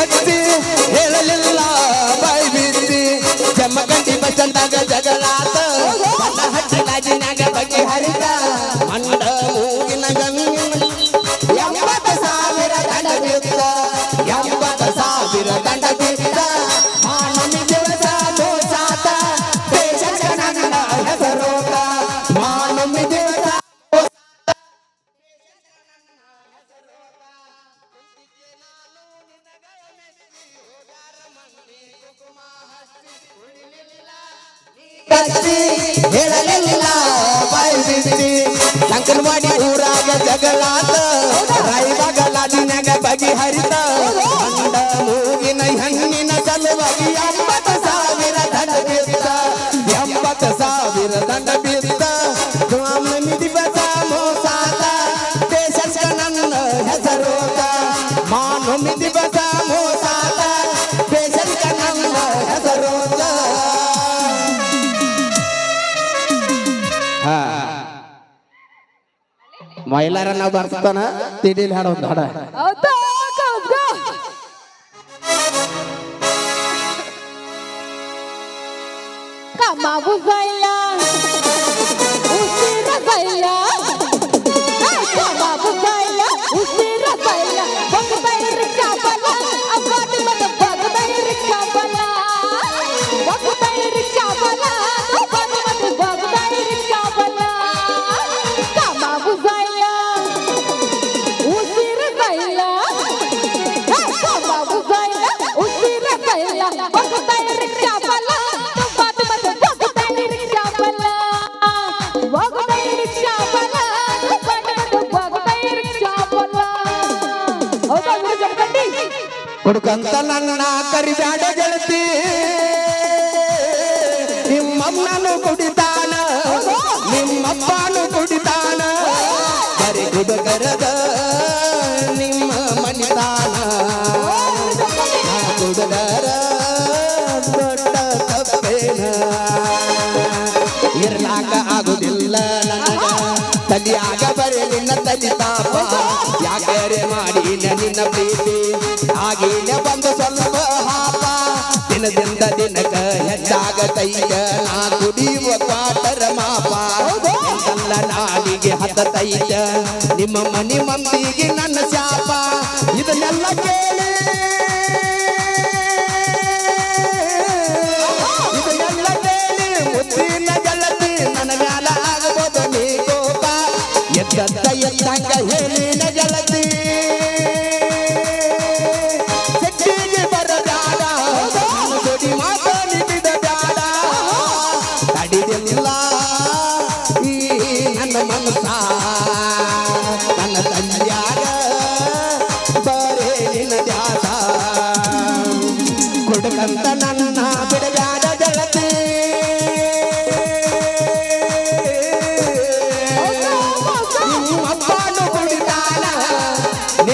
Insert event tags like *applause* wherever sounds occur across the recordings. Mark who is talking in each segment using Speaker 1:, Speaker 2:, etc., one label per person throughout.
Speaker 1: ಕಚ್ಚಿ ಹೇಳಲಿಲ್ಲ ಬಾಯಿ ಬಿಚ್ಚಿ ಜಮಗಂಡಿ ಬಸಂದಾಗ ಜಗಳಾತ ಬಣ್ಣ ಹಚ್ಚಿ ಗಾಜಿನಾಗ ಬಗೆ ಹರಿದ. ಕಚ್ಚಿ ಹೇಳಲಿಲ್ಲ ಬಾಯಿ ಬಿಚ್ಚಿ ಅಂಕನವಾಡಿ ಊರಾಗ ಜಗಳಾತ ಬಗಿ ಹರಿತ ಮಂಡ ಮೂಗಿನ ಹಣ್ಣಿನ ಸಲುವಾಗಿ ಎಂಬತ್ತು ಸಾವಿರ ದಂಡ ಬಿತ್ತ ಎಂಬತ್ತು ಸಾವಿರ ದಂಡ ಬಿತ್ತ ಸ್ವಾಮಿ ದಿವಸ ಮೋಸಾತ ದೇಶ ನನ್ನ ಹೆಸರೋತ ಮಾನವಿ ದಿವಸ ಮೋಸಾತ ಮೈಲಾರ ನಾವು ಬರ್ತಾನ ತಿಡಿಲಿ ಹಾಡೋದು ಹಾಡ
Speaker 2: ಹೌದಾ ಹೌದಾ Kamabu
Speaker 1: ಹುಡುಕಂತ ನನ್ನ ಕರಿಬ್ಯಾಡ ಗೆಳತಿ. ನಿಮ್ಮಮ್ಮನು ಕುಡಿತಾನ ನಿಮ್ಮಪ್ಪನು ಕುಡಿತಾನ. ಕರಿ ಹುಡುಗರದ ಮಾಡಿ ನಿನ್ನ ಪ್ರೀತಿ. ಆಗಿನ ಬಂದು ಸ್ವಲ್ಪ ಹಾಪ. ದಿನದಿಂದ ದಿನಕ ನಾ ಕುಡಿಯುವ ಕ್ವಾಟರ ಹತ್ತತೈತ ನಿಮ್ಮ ಮನಿ ನನ್ನ ಶಾಪ. ಇದನ್ನೆಲ್ಲ ಕೇಳಿ. ಇದನ್ನೆಲ್ಲ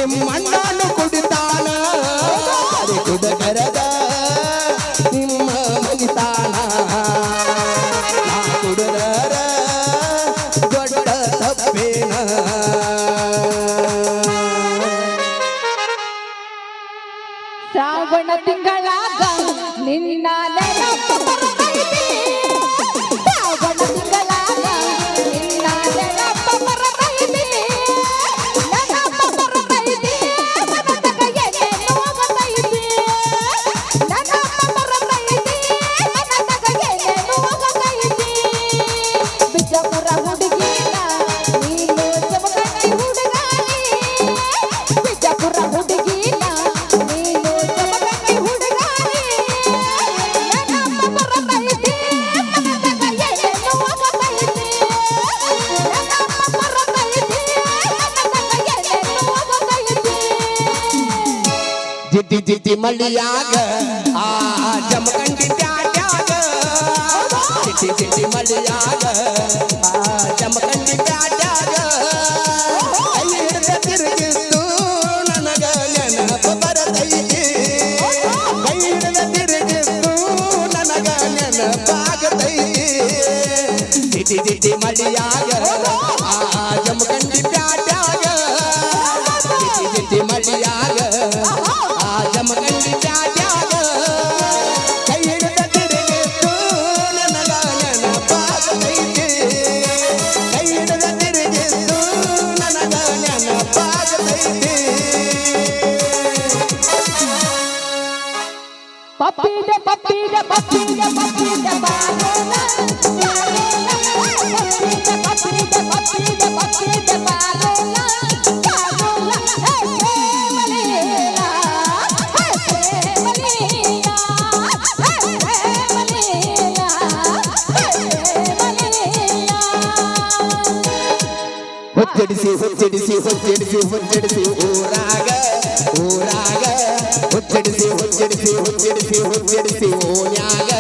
Speaker 1: ನಿಮ್ಮ ಅಣ್ಣನು ಕುಡಿತಾನ ಅರೆ ಕುಡಕರದ ನಿಮ್ಮ ಮನಿತಾನ ಕುಡದರ ದೊಡ್ಡ ತಪ್ಪೇನ
Speaker 2: ಶ್ರಾವಣ ತಿಂಗಳಾಗ ನಿನ್ನ
Speaker 1: ಜಿಟಿ ಜಿಟಿ ಮಳಿಯಾಗ ಆ ಜಮಖಂಡಿ ಪ್ಯಾಟ್ಯಾಗ ಜಿಟಿ ಜಿಟಿ ಮಳಿಯಾಗ ಆ ಜಮಖಂಡಿ ಜಿಟಿ ಜಿಟಿ ಮಳಿಯಾಗ ಆ ಜಮಖಂಡಿ ಪ್ಯಾಟ್ಯಾಗ ಜಿಟಿ ಜಿಟಿ ಮಳಿಯಾಗ ಹುಚ್ಚಡಿಸಿ ಹುಚ್ಚಡಿಸಿ ಹುಚ್ಚಡಿಸಿ ಹುಚ್ಚಡಿಸಿ ಊರಾಗ ಹುಚ್ಚಡಿಸಿ ಹುಚ್ಚಡಿಸಿ ಹುಚ್ಚಡಿಸಿ ಹುಚ್ಚಡಿಸಿ ಓನ್ಯಾಗ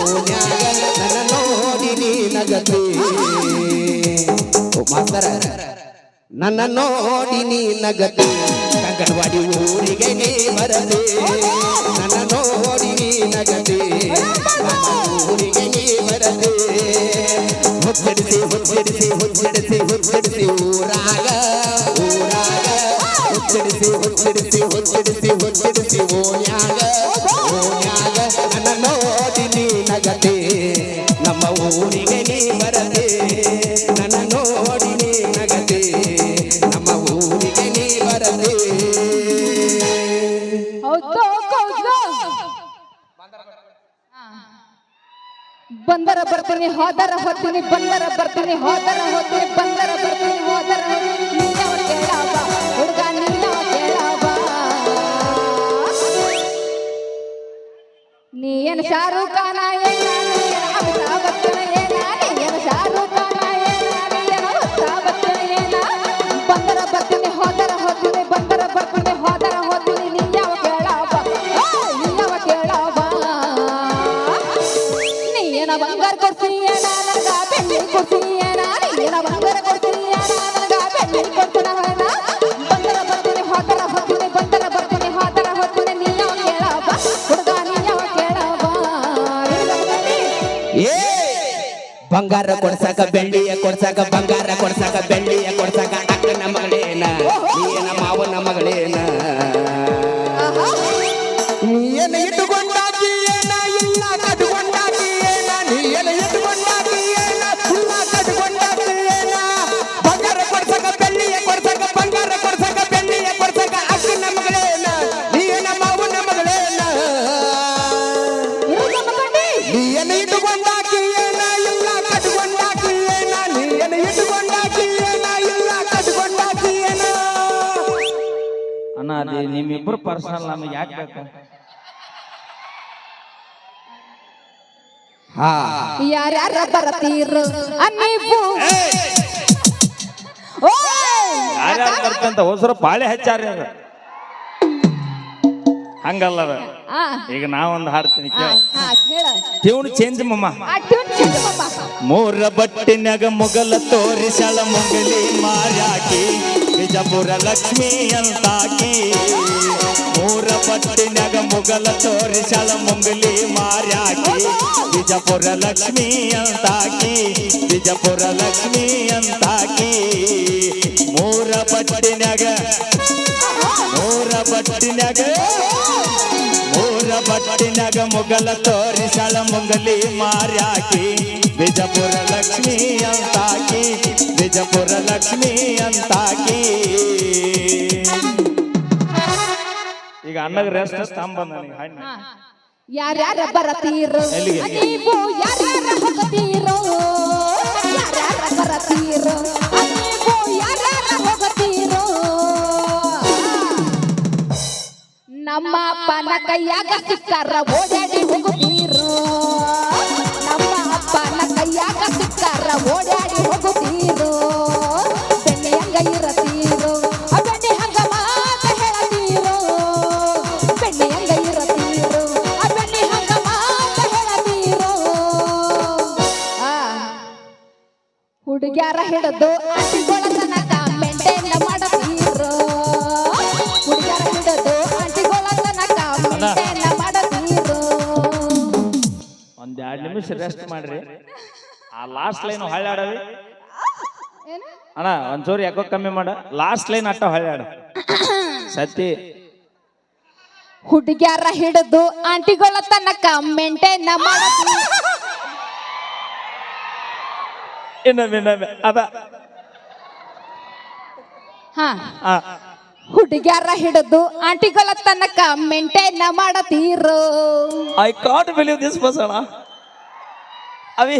Speaker 1: ಓನ್ಯಾಗ ನನ್ನ ನೋಡಿ ನೀ ನಗತಿ ಮಾಸ್ತರ, ನನ್ನ ನೋಡಿ ನೀ ನಗತಿ ಕಂಕಣವಾಡಿ ಊರಿಗೆ ನೀ ಬರದೆ ನನ್ನ ನೋಡಿ ನೀ ನಗತಿ ಊರಿಗೆ ನೀ ಬರದೆ ಹುಚ್ಚಡಿಸಿ ಹುಚ್ಚಡಿಸಿ ಹುಚ್ಚಡಿಸಿ ಹುಚ್ಚಡಿಸಿ ಊರಾಗ ಊರಾಗ ಹುಚ್ಚಡಿಸಿ ಹುಚ್ಚಡಿಸಿ ಹುಚ್ಚಡಿಸಿ ಹುಚ್ಚಡಿಸಿ
Speaker 2: ಬಂದರ ಬರ್ತೀನಿ ಹೋದರ ಹೋಗ್ತೀನಿ ಬಂದರ ಬರ್ತೀನಿ ಹೋದರ ಹೋಗ್ತೀನಿ ಬಂದರ ಬರ್ತೀನಿ ಹೋದರ ಹೋಗ್ತೀನಿ. ನೀನವ ಕೇಳವ ಹುಡುಗ ನೀನವ ಕೇಳವ ನೀ ಏನು ಶಾರುಖ್ ಖಾನ ಬಂಗಾರ
Speaker 1: ಕೊಡ್ಸಾಕ ಬೆಳ್ಳಿಯ ಕೊಡ್ಸಾಕ ಬಂಗಾರ ಕೊಡ್ಸಾಕ ಬೆಳ್ಳಿಯ
Speaker 3: ಅದೇ ನಿಮ್ಮಿಬ್ರು ಪರ್ಸನಲ್ ನಮಗೆ ಯಾಕೆ ಬೇಕು?
Speaker 1: ಹಾ.
Speaker 2: ಯಾರ್ಯಾರ ಬರತೀರು? ನೀವು
Speaker 3: ಯಾರ್ಯಾರು ಬರ್ತಂತ ಹೊಸರು ಪಾಳೆ ಹಚ್ಚಾರ ಅದು ಹಂಗಲ್ಲ ಅದು. ಈಗ ನಾವೊಂದು ಹಾಡ್ತೀನಿ ಕೇಳ.
Speaker 2: ಹೇಳ.
Speaker 3: ಟ್ಯೂನ್ ಚೇಂಜ್ ಮಮ್ಮ
Speaker 2: ಆ ಟ್ಯೂನ್ ಚೇಂಜ್ ಮಮ್ಮ
Speaker 3: ಮೂರ ಬಟ್ಟಿನಾಗ ಮೊಗಲ ತೋರಿಸಳ ಮೊಗಲಿ ಮಾರ್ಯಾಕಿ. ಬಿಜಾಪುರ ಲಕ್ಷ್ಮಿ ಅಂತಾಕಿ. ಮೂರ ಪಟ್ಟಿನಾಗ ಮುಗಲ ತೋರಿಸಳ ಮುಂಗಲಿ ಮಾರ್ಯಾಕಿ. ಬಿಜಾಪುರ ಲಕ್ಷ್ಮಿ ಅಂತಾಕಿ, ಬಿಜಾಪುರ ಲಕ್ಷ್ಮಿ ಅಂತಾಕಿ. ಮೂರ ಪಟ್ಟಿನಾಗ ಮೂರ ಪಟ್ಟಿನಾಗ ಮೂರ ಪಟ್ಟಿನಾಗ ಮುಗಲ ತೋರಿಸಳ ಮುಂಗಲಿ ಮಾರ್ಯಾಕಿ. ಬಿಜಪುರ ಲಕ್ಷ್ಮಿ ಅಂತಾಕಿ ವಿಜಪುರ ಲಕ್ಷ್ಮಿ ಅಂತಾಕಿ ಈಗ ಅನ್ನಗ ರೆಸ್ಟ್ ಸ್ತಂಭ ನನಗೆ ಹಣ್ಣು
Speaker 2: ಯಾರ್ಯಾರ ಬರತೀರೋ? ನೀವು ಯಾರ್ಯಾರ ಹೋಗತೀರೋ ಯಾರ್ಯಾರ ಬರತೀರೋ ನೀವು ಯಾರ್ಯಾರ ಹೋಗತೀರೋ. ನಮ್ಮ ಅಪ್ಪನ ಕೈಯಾಗ ಸಿಕ್ಕಾರ ಓಡಾಡಿ ಹೋಗುತ್ತೀರೋ. ಓಡಾಡಿ ಹೋಗುತ್ತೀರೋ ಬೆಣ್ಣೆ ಹಂಗ ಇರತೀರೋ ಬೆಣ್ಣೆ ಹಂಗ ಮಾತ ಹೇಳತೀರೋ ಬೆಣ್ಣೆ ಹಂಗ ಇರತೀರೋ ಆ ಬೆಣ್ಣೆ ಹಂಗ ಮಾತ ಹೇಳತೀರೋ ಆ ಹುಡುಗ್ಯಾರ ಹಿಡಿದು ಮೇಂಟೈನ್ ಮಾಡತೀರೋ ಹುಡುಗ್ಯಾರ ಮೇಂಟೈನ್ ಮಾಡತೀರೋ
Speaker 3: ನಿಮಿಷ ರೆಸ್ಟ್ ಮಾಡ್ರಿ. ಆ ಲಾಸ್ಟ್ ಲೈನ್ ಹಳ್ಳಾಡವಿ
Speaker 2: ಏನು?
Speaker 3: ಅಣ್ಣ ಒಂಚೂರು ಯಾಕೋ ಕಮ್ಮಿ ಮಾಡ. ಲಾಸ್ಟ್ ಲೈನ್ ಅಟ್ಟ ಹಳ್ಳಾಡ ಸತಿ
Speaker 2: ಹುಡುಗ್ಯಾರ ಹಿಡಿದು ಆಂಟಿಗಳ ತನಕ ಮೇಂಟೈನ್ ಮಾಡತೀರೋ
Speaker 3: ಇನ್ನೊಮ್ಮೆ ಇನ್ನೊಮ್ಮೆ. ಅದ.
Speaker 2: ಹಾ.
Speaker 3: ಆ,
Speaker 2: ಹುಡುಗ್ಯಾರ ಹಿಡಿದು ಆಂಟಿಗಳ ತನಕ ಮೇಂಟೈನ್ ಮಾಡತೀರೋ
Speaker 3: ಐ ಕಾಟ್ ಬಿಲೀವ್ ದಿಸ್ ಬಸಣ ಅವಿ.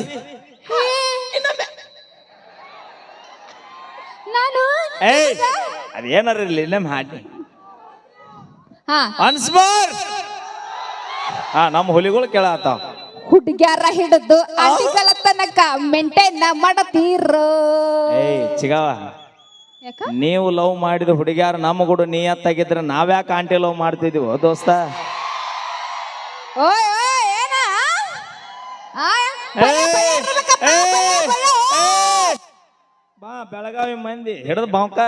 Speaker 2: ನಾನು
Speaker 3: ಏಯ್ ಅದೇನಾರ ಇರ್ಲಿ ನಮ್ಮ ಹಾಡಿ?
Speaker 2: ಹಾ.
Speaker 3: ಒನ್ಸ್ ಹಾ ನಮ್ಮ ಹುಲಿಗಳು ಕೇಳತ್ತಾವ
Speaker 2: ಹುಡುಗ್ಯಾರ ಹಿಡಿದು ಆಂಟಿಗಳ ತನಕ ಮೇಂಟೈನ್ ಮಾಡತೀರೋ?
Speaker 3: ಏಯ್ ಚಿಗವ.
Speaker 2: ಯಾಕ?
Speaker 3: ನೀವು ಲವ್ ಮಾಡಿದ ಹುಡುಗ್ಯಾರ ನಮ್ಮ ಗುಡು ನೀ ನೀಯತ್ತಾಗಿದ್ರೆ ನಾವ್ಯಾಕೆ ಆಂಟಿ ಲವ್ ಮಾಡ್ತಿದೀವೋ ದೋಸ್ತ?
Speaker 2: ಓಯ್ ಓಯ್ ಏನ? ಆ?
Speaker 3: ಏಯ್. ಬಾ ಬೆಳಗಾವಿ ಮಂದಿ. ಹಿಡಿದ ಬಾಂಕ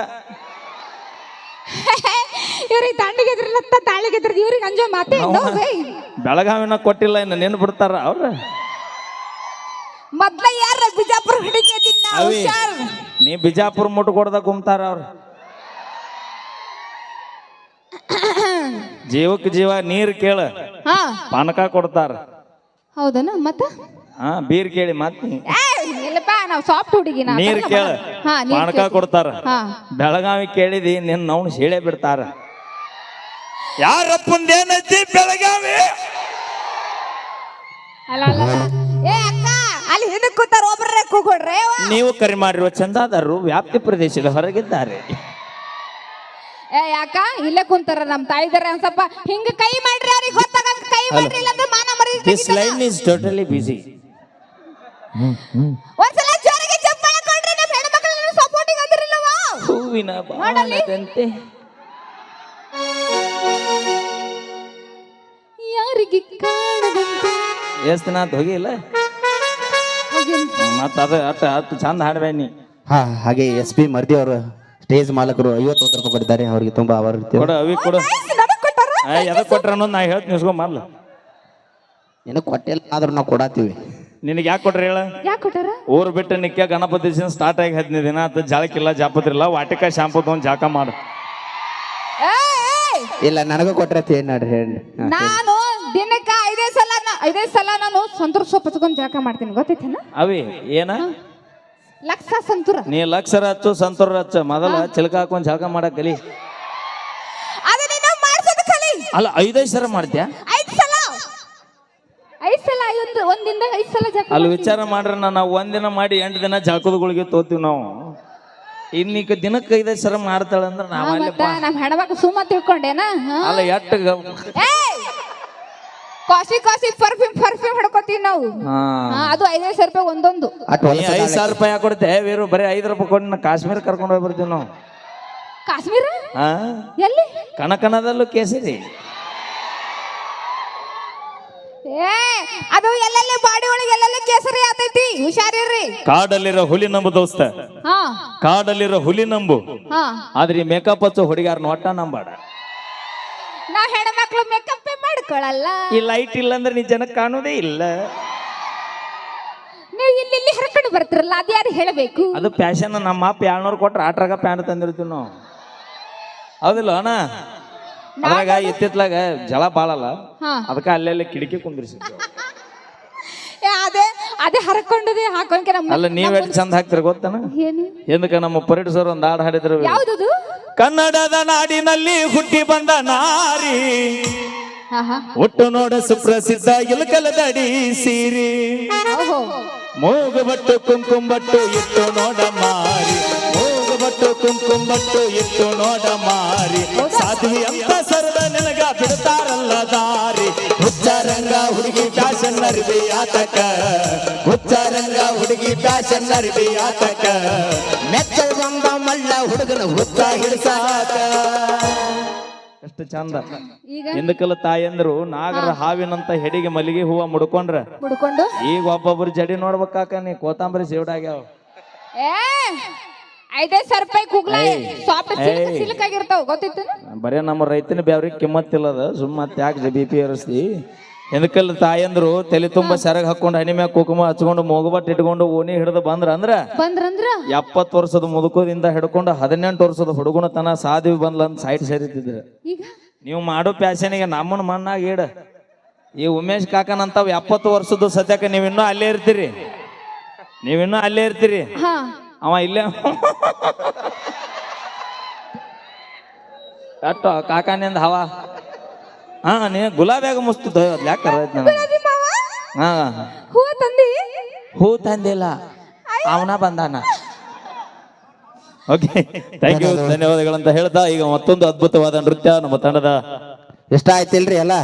Speaker 2: ಇವ್ರಿಗೆ ದಂಡಿಗೆದ್ರಲತ್ತ ತಾಳಿಗೆದ್ರ ಇವ್ರಿಗೆ ಅಂಜೋ ಮಾತೆ
Speaker 3: ಬೆಳಗಾವಿನ ಕೊಟ್ಟಿಲ್ಲ ಇನ್ನು ನೆನ್ ಬಿಡ್ತಾರ ಅವ್ರ?
Speaker 2: ಮೊದ್ಲ ಯಾರ ಬಿಜಾಪುರ
Speaker 3: ಅವಿ ನೀ ಬಿಜಾಪುರ ಮುಟ್ಟು ಕೊಡ್ದ ಕುಮ್ತಾರ ಅವ್ರು? *coughs* ಜೀವಕ್ಕೆ ಜೀವ ನೀರ್ ಕೇಳ. ಪಾನಕ ಕೊಡ್ತಾರ.
Speaker 2: ಹೌದನ ಮತ್ತ?
Speaker 3: ಹಾ ಬೀರ್ ಕೇಳಿ ಮತ್
Speaker 2: ಇಲ್ಲಪ್ಪ ನಾವು ಸಾಫ್ಟ್ ಹುಡುಗಿ ನಾವು
Speaker 3: ನೀರ್ ಕೇಳ
Speaker 2: ಹಾ ನೀರ್
Speaker 3: ಪಾನಕ
Speaker 2: ಕೇಳ್ತೀವಿ.
Speaker 3: ಕೊಡ್ತಾರ.
Speaker 2: ಹಾ.
Speaker 3: ಬೆಳಗಾವಿ ಕೇಳಿದಿ ನಿನ್ನ ಅವ್ನು ಸೀಳೆ ಬಿಡ್ತಾರ. ಯಾರಪ್ಪಂದೇನೈತಿ ಬೆಳಗಾವಿ?
Speaker 2: ಅಲ್ಲ ಅಲ್ಲ ಅಲ್ಲ. ಏ ಅಕ್ಕ ಅಲ್ಲಿ ಹಿಂದಕ್ಕೆ ಕೂತಾರ ಒಬ್ರೇ ಕೂಗೊಡ್ರೆ
Speaker 3: ನೀವು ಕರೆ ಮಾಡಿರುವ ಚಂದಾದಾರರು ವ್ಯಾಪ್ತಿ ಪ್ರದೇಶದ ಹೊರಗಿದ್ದಾರೆ.
Speaker 2: ಏ ಯಾಕ ಇಲ್ಲೇ ಕುಂತಾರ ನಮ್ಮ ತಾಯಿದಾರೆ ಒಂದ್ ಸ್ವಲ್ಪ ಹಿಂಗ ಕೈ ಮಾಡ್ರಿ ಅವ್ರಿಗೆ ಗೊತ್ತಾಗಂಗ ಕೈ ಮಾಡ್ರಿ ಇಲ್ಲಾಂದ್ರೆ ಮಾನ ಮರಿ
Speaker 3: this line is totally busy
Speaker 2: ಒಂದ್ಸಲ ಜೋರಿಗೆ ಚಪ್ಪಾಳೆ ಕೊಡ್ರಿ ನಮ್ಮ ಹೆಣ್ಮಕ್ಳು ಸಪೋರ್ಟಿಂಗ್ ಅಂದಿರಲ್ಲವಾ
Speaker 3: ಹೂವಿನ ಬಾಣದಂತೆ.
Speaker 2: ಯಾರಿಗೆ ಕಾಣದಂತೆ?
Speaker 3: ಎಷ್ಟು ದಿನ ಆತು ಹೋಗಿಲ್ಲ? ಮತ್ತೆ ಅದು ಅಟ್ ಅಟ್ ಚಂದ ಹಾಡ್ಬೇ ನೀ.
Speaker 1: ಹಾ ಹಾಗೆ ಎಸ್ ಪಿ ಮರ್ದಿ ಅವರು ಸ್ಟೇಜ್ ಮಾಲಕರು ಐವತ್ತು ರೂಪಾಯಿ ಕೊಟ್ಟಿದ್ದಾರೆ ಅವರಿಗೆ ತುಂಬಾ ಆಭಾರ
Speaker 3: ಕೊಡು ಅವಿ ಕೊಡು.
Speaker 2: ಕೊಟ್ಟಾರ?
Speaker 3: ಎದಕ್ ಕೊಟ್ರ ಅನ್ನೋದು ನಾ ಹೇಳ್ತೀನಿ ನಿಸ್ಕೊಂಡ್ ಮಾಡ್ಲ
Speaker 1: ನಿನಗೆ ಕೊಟ್ಟಿಲ್ಲ ಆದ್ರೂ ನಾವು ಕೊಡಾತೀವಿ
Speaker 3: ನಿನಗೆ ಯಾಕೆ ಕೊಟ್ರಿ ಹೇಳ?
Speaker 2: ಯಾಕೆ ಕೊಟ್ಟಾರ?
Speaker 3: ಊರ್ ಬಿಟ್ಟು ನಿಕ್ಕ ಗಣಪತಿ ಸ್ಟಾರ್ಟ್ ಆಗಿ ಹದಿನೈದು ದಿನ ಆತ ಜಾಳಕ್ಕಿಲ್ಲ ಜಾಪತ್ರಿಲ್ಲ ವಾಟಿಕ ಶಾಂಪು ತಗೊಂಡ್ ಜಾಕ ಮಾಡು.
Speaker 2: ಏಯ್, ಏಯ್,
Speaker 1: ಇಲ್ಲ ನನಗೂ ಕೊಟ್ರೆ ಏನ್ ನೋಡ್ರಿ ಹೇಳಿ.
Speaker 2: ನಾನು ದಿನಕ್ಕ ಐದೇ ಸಲ ನಾ- ಐದೇ ಸಲ ನಾನು ಸಂತೂರ್ ಸೊಪ್ಪು ಹಚ್ಕೊಂಡ್ ಜಾಕ ಮಾಡ್ತೀನಿ ಗೊತ್ತೈತೇನ?
Speaker 3: ಅವಿ ಏನ?
Speaker 2: ಲಕ್ಷ ಸಂತೂರ.
Speaker 3: ನೀ ಲಕ್ಷರ ಹಚ್ಚು ಸಂತೂರ ಹಚ್ಚು ಮೊದಲ ಚಿಲಕ ಹಾಕೊಂಡ್ ಜಾಕ ಮಾಡಕ್ ಕಲಿ.
Speaker 2: ಮಾಡ್ಸೋದು
Speaker 3: ಅಲ್ಲ ಐದೈದು ಸಲ ಮಾಡ್ತ್ಯಾ?
Speaker 2: ಐದ್ ಸಲ. ಐದ್ ಸಲ ಒಂದಿಂದ ಐದು ಸಲ ಜಾಕ
Speaker 3: ಅಲ್ಲಿ ವಿಚಾರ ಮಾಡ್ರ ನಾವು ಒಂದಿನ ಮಾಡಿ ಎಂಟು ದಿನ ಜಾಕೋದಗಳಿಗೆ ತೋತೀವಿ ನಾವು. ಇನ್ನೀಗ ದಿನಕ್ಕೆ ಐದೈದು ಸರ ಮಾಡ್ತಾಳ
Speaker 2: ಅಂದ್ರೆ
Speaker 3: ನಾವು
Speaker 2: ಮತ್ತ ನಮ್ಮ ಹೆಣ್ಮಕ್ಳು ಸುಮ್ಮ ತಿಳ್ಕೊಂಡೇನ?
Speaker 3: ಅಲ್ಲ ಎಟ್ಟು!
Speaker 2: ಕಾಸಿ ಕಾಸಿ ಪರ್ಫ್ಯೂಮ್ ಪರ್ಫ್ಯೂಮ್ ಹೊಡ್ಕೋತೀವಿ ನಾವು.
Speaker 3: ಹಾ.
Speaker 2: ಹಾ, ಅದು ಐದೈದು ಸಾವಿರ ರೂಪಾಯಿ ಒಂದೊಂದು.
Speaker 1: ಅಟ್
Speaker 3: ನೀ
Speaker 1: ಹೊಲಸ
Speaker 3: ಐದು ಸಾವಿರ ರೂಪಾಯಿ ಹಾಕೊಡ್ತೆ. ವೀರು ಬರೀ ಐದು ರೂಪಾಯಿ ಕೊಟ್ಟು ನಾ ಕಾಶ್ಮೀರ ಕರ್ಕೊಂಡು ಹೋಗಿ ಬರ್ತೀವಿ ನಾವು.
Speaker 2: ಕಾಶ್ಮೀರ?
Speaker 3: ಹಾ.
Speaker 2: ಎಲ್ಲಿ?
Speaker 3: ಕನಕನದಲ್ಲೂ ಕೇಸರಿ.
Speaker 2: ಏ ಅದು ಎಲ್ಲೆಲ್ಲಿ ಬಾಡಿ ಒಳಗೆ ಎಲ್ಲೆಲ್ಲಿ ಕೇಸರಿ ಆತೈತಿ? ಹುಷಾರಿರ್ರಿ.
Speaker 3: ಕಾಡಲ್ಲಿರೋ ಹುಲಿ ನಂಬು ದೋಸ್ತ.
Speaker 2: ಹಾ.
Speaker 3: ಕಾಡಲ್ಲಿರೋ ಹುಲಿ ನಂಬು.
Speaker 2: ಹಾ.
Speaker 3: ಆದ್ರೆ ಈ ಮೇಕಪ್ ಹಚ್ಚು ಹುಡುಗಾರನ ನೋಟ ನಂಬಾಡ.
Speaker 2: ನಾ ಹೆಣ್ಮಕ್ಳು ಮೇಕಪ್ ಮಾಡ್ಕೊಳಲ್ಲ.
Speaker 3: ಈ ಲೈಟ್ ಇಲ್ಲ ಅಂದ್ರೆ ನೀ ಜನಕ್ಕೆ ಕಾಣೋದೇ ಇಲ್ಲ.
Speaker 2: ನೀವು ಇಲ್ಲಿ ಇಲ್ಲಿ ಹರ್ಕೊಂಡು ಬರ್ತಿರಲ್ಲ ಅದು ಯಾರು ಹೇಳಬೇಕು?
Speaker 3: ಅದು ಪ್ಯಾಶನ್ ನಮ್ಮ ಅಪ್ಪ ಏಳ್ನೂರು ಕೊಟ್ರೆ ಆಟ್ರಾಗ ಪ್ಯಾಂಟ್ ತಂದಿರ್ತೀವಿ ನಾವು. ಹೌದಿಲ್ಲ ಅಣ್ಣ? ಅದ್ರಾಗ ಇತ್ತಿತ್ಲಾಗ ಜಲ ಬಾಳಲ್ಲ.
Speaker 2: ಹಾ.
Speaker 3: ಅದಕ್ಕೆ ಅಲ್ಲೆಲ್ಲ ಕಿಟಕಿ ಕುಂದಿರ್ಸಿ
Speaker 2: ಏ, ಅದೇ ಅದೇ ಹರ್ಕೊಂಡದೆ ಹಾಕೊಂಡ್ಕೆ ನಮ್ಮ
Speaker 3: ಅಲ್ಲ ನೀವ್ ಎಷ್ಟು ಚಂದ ಹಾಕ್ತಿರ ಗೊತ್ತನ?
Speaker 2: ಏನು?
Speaker 3: ಎಂದಕ ನಮ್ಮ ಪರೇಡ್ ಸರ್ ಒಂದು ಹಾಡು ಹಾಡಿದ್ರು.
Speaker 2: ಯಾವ್ದದು?
Speaker 3: ಕನ್ನಡದ ನಾಡಿನಲ್ಲಿ ಹುಟ್ಟಿ ಬಂದ ನಾರಿ.
Speaker 2: ಹಾ ಹಾ.
Speaker 3: ಒಟ್ಟು ನೋಡ ಸುಪ್ರಸಿದ್ಧ ಇಲಕಲದಡಿ ಸೀರಿ.
Speaker 2: ಓಹೋ.
Speaker 3: ಮೂಗುಬಟ್ಟು ಕುಂಕುಂಬಟ್ಟು ಇಟ್ಟು ನೋಡ ಮಾರಿ. ಮೂಗುಬಟ್ಟು ಕುಂಕುಂಬಟ್ಟು ಇತ್ತು ನೋಡ ಮಾರಿ. ಸಾಧ್ವಿ ಅಂತ ಸರ್ವ ನಿನಗ ಬಿಡ್ತಾರಲ್ಲ ದಾರಿ. ಹುಚ್ಚಾರಂಗ ಹುಡುಗಿ ಫ್ಯಾಷನ್ ಅರಿವಿ ಆತಕ. ಹುಚ್ಚಾರಂಗ ಹುಡುಗಿ ಫ್ಯಾಷನ್ ಅರಿವಿ ಆತಕ.
Speaker 1: ಮೆಚ್ಚ ಬಂದ ಮಳ್ಳ ಹುಡುಗನ ಹುಚ್ಚ
Speaker 3: ಹಿಡಿಸ ಎಷ್ಟು ಚಂದ.
Speaker 2: ಈಗ?
Speaker 3: ಹಿಂದಕಲ್ಲ ತಾಯಂದ್ರು ನಾಗರ ಹಾವಿನಂತ ಹೆಡಿಗೆ ಮಲ್ಲಿಗೆ ಹೂವ ಮುಡ್ಕೊಂಡ್ರ.
Speaker 2: ಮುಡ್ಕೊಂಡು?
Speaker 3: ಈಗ ಒಬ್ಬೊಬ್ರು ಜಡಿ ನೋಡ್ಬೇಕಾಕ ನೀ ಕೋತಂಬರಿ ಸೇವಡಾಗ್ಯಾವ
Speaker 2: ಏ! ಐದೈದು ಸಾವಿರ ರೂಪಾಯಿ ಕುಗ್ಲ
Speaker 3: ಏಯ್.
Speaker 2: ಸಾಫ್ಟ್ ಸಿಲ್ಕ್
Speaker 3: ಏಯ್.
Speaker 2: ಸಿಲ್ಕ್ ಆಗಿರ್ತಾವ ಗೊತ್ತಿತ್ತು
Speaker 3: ಬರೇ ನಮ್ಮ ರೈತನ ಬ್ಯಾವ್ರಿಗೆ ಕಿಮ್ಮತ್ತಿಲ್ಲದ ಸುಮ್ಮ ಯಾಕೆ ಬಿ ಪಿ ಏರಿಸ್ತಿ ಹಿಂದಕಲ್ ತಾಯಂದ್ರು ತಲೆ ತುಂಬ ಸೆರಗ್ ಹಾಕೊಂಡು ಹನಿ ಮ್ಯಾಗ ಕುಕುಮ ಹಚ್ಕೊಂಡು ಮೂಗುಬಟ್ಟು ಇಟ್ಕೊಂಡು ಓಣಿ ಹಿಡಿದು ಬಂದ್ರ ಅಂದ್ರ
Speaker 2: ಬಂದ್ರಂದ್ರ?
Speaker 3: ಎಪ್ಪತ್ತು ವರ್ಷದ ಮುದುಕೋದಿಂದ ಹಿಡ್ಕೊಂಡು ಹದಿನೆಂಟು ವರ್ಷದ ಹುಡುಗನ ತನ ಸಾಧಿವಿ ಬಂದ್ಲ ಅಂತ ಸೈಟ್ ಸೇರಿತಿದ್ರು
Speaker 2: ಈಗ?
Speaker 3: ನೀವು ಮಾಡೋ ಪ್ಯಾಶನಿಗೆ ನಮ್ಮನ್ನ ಮಣ್ಣಾಗ ಇಡ ಈ ಉಮೇಶ್ ಕಾಕನಂತಾವ್ ಎಪ್ಪತ್ತು ವರ್ಷದ ಸದ್ಯಕ್ಕೆ ನೀವಿನ್ನೂ ಅಲ್ಲೇ ಇರ್ತೀರಿ. ನೀವಿನ್ನೂ ಅಲ್ಲೇ ಇರ್ತೀರಿ.
Speaker 2: ಹಾ.
Speaker 3: ಅವ ಇಲ್ಲೇ ಅಟ್ಟು ಕಾಕಾನಿಂದ ಹವಾ. ಹಾ ನೀ ಗುಲಾಬ್ಯಾಗ ಮಸ್ತ್ ಯಾಕೆ ನನಗೆ? ಹಾ.
Speaker 2: ಹೂವ ತಂದಿ?
Speaker 3: ಹೂ ತಂದಿಲ್ಲ. ಅವನ ಬಂದಾನ. ಓಕೆ ಥ್ಯಾಂಕ್ ಯು ಧನ್ಯವಾದಗಳಂತ ಹೇಳ್ತಾ ಈಗ ಮತ್ತೊಂದು ಅದ್ಭುತವಾದ ನೃತ್ಯ ನಮ್ಮ ತಂಡದ.
Speaker 1: ಇಷ್ಟ ಆಯ್ತಿಲ್ರಿ ಎಲ್ಲ?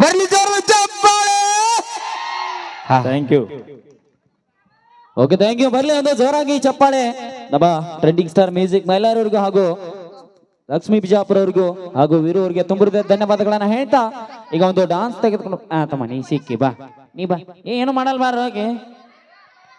Speaker 1: ಬರ್ಲಿ ಜೋರು ಚಪ್ಪಾಳೆ
Speaker 3: thank you
Speaker 4: okay thank you ಬರ್ಲಿ ಒಂದು ಜೋರಾಗಿ ಚಪ್ಪಾಳೆ. ನಮ್ಮ ಟ್ರೆಂಡಿಂಗ್ ಸ್ಟಾರ್ ಮ್ಯೂಸಿಕ್ ಮೈಲಾರವ್ರಿಗೂ ಹಾಗೂ ಲಕ್ಷ್ಮೀ ಬಿಜಾಪುರ ಅವ್ರಿಗೂ ಹಾಗೂ ವೀರು ಅವ್ರಿಗೆ ತುಂಬ ಹೃದಯದ ಧನ್ಯವಾದಗಳನ್ನ ಹೇಳ್ತಾ ಈಗ ಒಂದು ಡಾನ್ಸ್ ತೆಗೆದುಕೊಂಡು ಆ, ತಮ್ಮ, ನೀ ಸಿಕ್ಕಿ ಬಾ. ನೀ ಬಾ. ಏನು ಮಾಡಲ್ ಬಾರ ಹೋಗಿ?